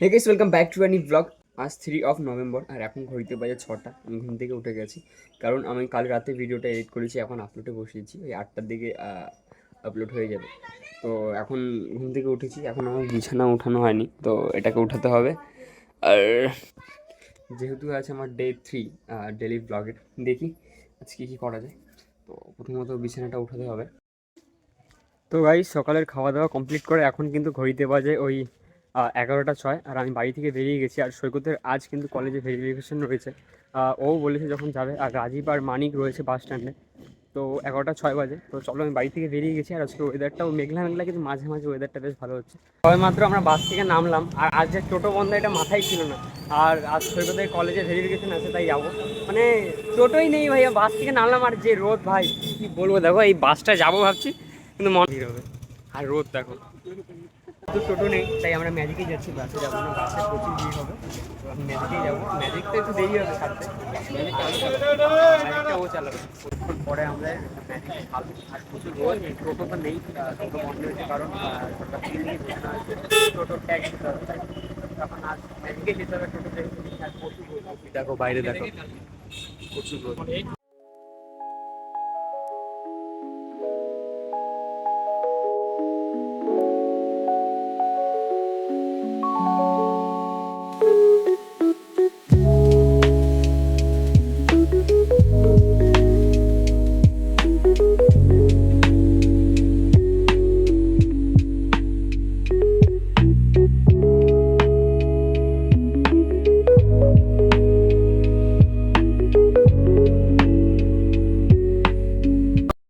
Hey guys welcome back to Ani vlog আজ three of November আর এখন ঘড়িতে বাজে ছটা। আমি ঘুম থেকে উঠে গেছি। কারণ আমি কাল রাতে ভিডিওটা এডিট করেছি, এখন আপলোডে বসিয়েছি। ওই আটটার দিকে আপলোড হয়ে যাবে। তো এখন ঘুম থেকে উঠেছি। এখন আমার বিছানা উঠানো হয়নি, তো এটাকে উঠাতে হবে। আর যেহেতু আছে আমার ডে থ্রি ডেলি ব্লগের দেখি আজকে কী করা যায়। তো প্রথমত বিছানাটা উঠাতে হবে। তো গাই সকালের খাওয়া দাওয়া কমপ্লিট করে এখন কিন্তু ঘড়িতে বাজে ওই এগারোটা ছয়, আর আমি বাড়ি থেকে বেরিয়ে গেছি। আর সৈকতের আজ কিন্তু কলেজে ভেরিফিকেশন রয়েছে। ও বলেছে যখন যাবে, আর রাজীব আর মানিক রয়েছে বাস স্ট্যান্ডে তো এগারোটা ছয় বাজে। তো চলো, আমি বাড়ি থেকে বেরিয়ে গেছি। আর আজকে ওয়েদারটাও মেঘলা মেঘলা, কিন্তু মাঝে মাঝে ওয়েদারটা বেশ ভালো হচ্ছে। সবাই মাত্র আমরা বাস থেকে নামলাম। আর আজ যে টোটো বন্ধ, এটা মাথায় ছিল না। আর আজ সৈকতের কলেজে ভেরিফিকেশন আছে, তাই যাব। মানে টোটোই নেই ভাইয়া বাস থেকে নামলাম। আর যে রোদ, ভাই, কি বলব? দেখো, এই বাসটা যাব ভাবছি, কিন্তু মন হবে আর রোদ দেখো। তো টোটো নেই তাই আমরা ম্যাজিকেই যাচ্ছি বাসে যাব না বাসে প্রচুর ভিড় হবে। আমি ম্যাজিকেই যাব। ম্যাজিক তো একটু দেরি হবে ছাড়তে। ম্যাজিকটা ম্যাজিকটা ও চালাবে। পরে আমরা ম্যাজিকে টোটো তো নেই টোটো বন্ধ হয়েছে কারণ টোটো ট্যাক্স দিতে হবে তখন আজ ম্যাজিকে যেতে হবে টোটো যেহেতু নেই, আর প্রচুর রোদ। দেখো বাইরে দেখো। প্রচুর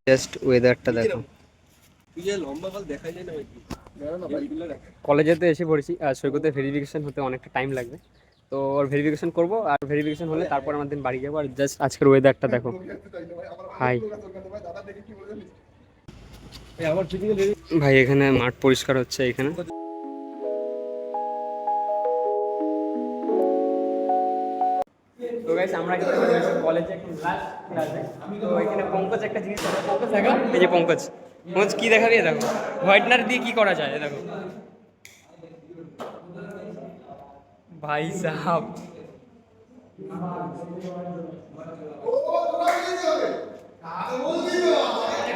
জাস্ট ওয়েদারটা দেখো। কলেজে তো এসে পড়েছি আর সৈকতে ভেরিফিকেশন হতে অনেকটা টাইম লাগবে। তো ওর ভেরিফিকেশন করব আর ভেরিফিকেশন হলে তারপর আমার দিন বাড়ি যাব আর জাস্ট আজকের ওয়েদারটা দেখো। হাই ভাই এখানে মাঠ পরিষ্কার হচ্ছে এখানে। গাইস আমরা কিন্তু কলেজে এখন লাস্ট ক্লাসে তো এখানে পঙ্কজ একটা জিনিস পঙ্কজ দেখা এই যে পঙ্কজ পঙ্কজ কি দেখাবি দেখো হোয়াইটনার দিয়ে কি করা যায় দেখো ভাই সাহাব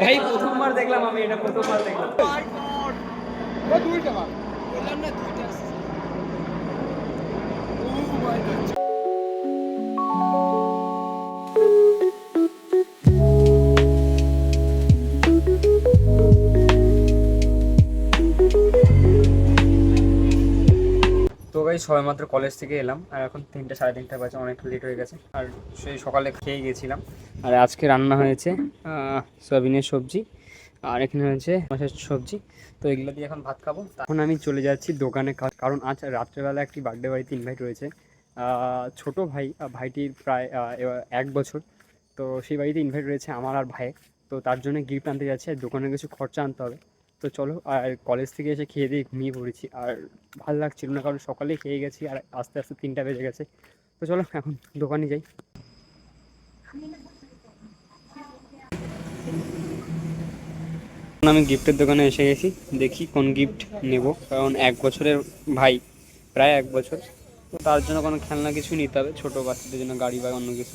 ভাই প্রথমবার দেখলাম আমি এটা প্রথমবার দেখলাম তো ভাই সবাই মাত্র কলেজ থেকে এলাম। আর এখন তিনটে, সাড়ে তিনটে বাজে, অনেক লেট হয়ে গেছে। আর সেই সকালে খেয়ে গেছিলাম। আর আজকে রান্না হয়েছে সয়াবিনের সবজি। আর এখানে হয়েছে মাছের সবজি। তো এগুলো দিয়ে এখন ভাত খাব। এখন আমি চলে যাচ্ছি দোকানে কারণ আজ রাত্রেবেলা একটি বার্থডে বাড়িতে ইনভাইট রয়েছে। ছোট ভাই ভাইটির প্রায় এক বছর। তো সেই বাড়িতে ইনভাইট রয়েছে আমার আর ভাইয়ের। তো তার জন্য গিফট আনতে যাচ্ছে। আর দোকানে কিছু খরচা আনতে হবে। তো চলো, আর কলেজ থেকে এসে খেয়ে দিয়ে ঘুমিয়ে পড়েছি। আর ভালো লাগছিল না, কারণ সকালে খেয়ে গেছি, আর আস্তে আস্তে তিনটা বেজে গেছে। তো চলো, এখন দোকানে যাই। আমি গিফটের দোকানে এসে গেছি, দেখি কোন গিফট নেব। কারণ এক বছরের ভাই, প্রায় এক বছর। তার জন্য কোনো খেলনা কিছু নিতে হবে, ছোটো বাচ্চাদের জন্য গাড়ি বা অন্য কিছু।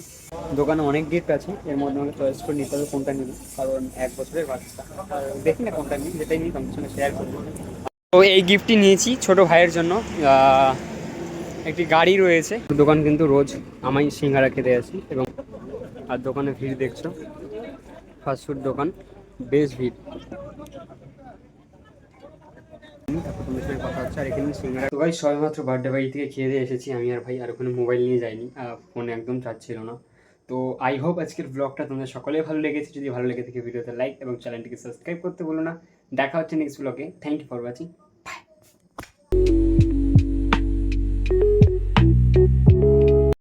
দোকানে অনেক গিফট আছে, এর মধ্যে আমাকে চয়েস করে নিতে হবে কোনটা নেব, কারণ এক বছরের বাচ্চা। দেখি না কোনটা নিই, যেটাই নিই তোমার সঙ্গে শেয়ার করব। তো এই গিফটটি নিয়েছি ছোট ভাইয়ের জন্য। একটি গাড়ি রয়েছে। দোকান কিন্তু রোজ আমি সিঙ্গারা খেতে আসি এবং আর দোকানে ভিড় দেখছ ফাস্টফুড দোকান বেশ ভিড়। তো ভাই, সবেমাত্র বার্থডে বাড়ি থেকে খেয়ে দিয়ে এসেছি, আমি আর ভাই আর ওখানে মোবাইল নিয়ে যাইনি ফোনে একদম চার্জ না। তো আই হোপ আজকের ব্লগটা তোমাদের সকলেই ভালো লেগেছে। যদি ভালো লেগে থাকে, ভিডিওতে লাইক এবং চ্যানেলটিকে সাবস্ক্রাইব করতে বলো না। দেখা হচ্ছে নেক্সট ব্লগে থ্যাংক ইউ ফর ওয়াচিং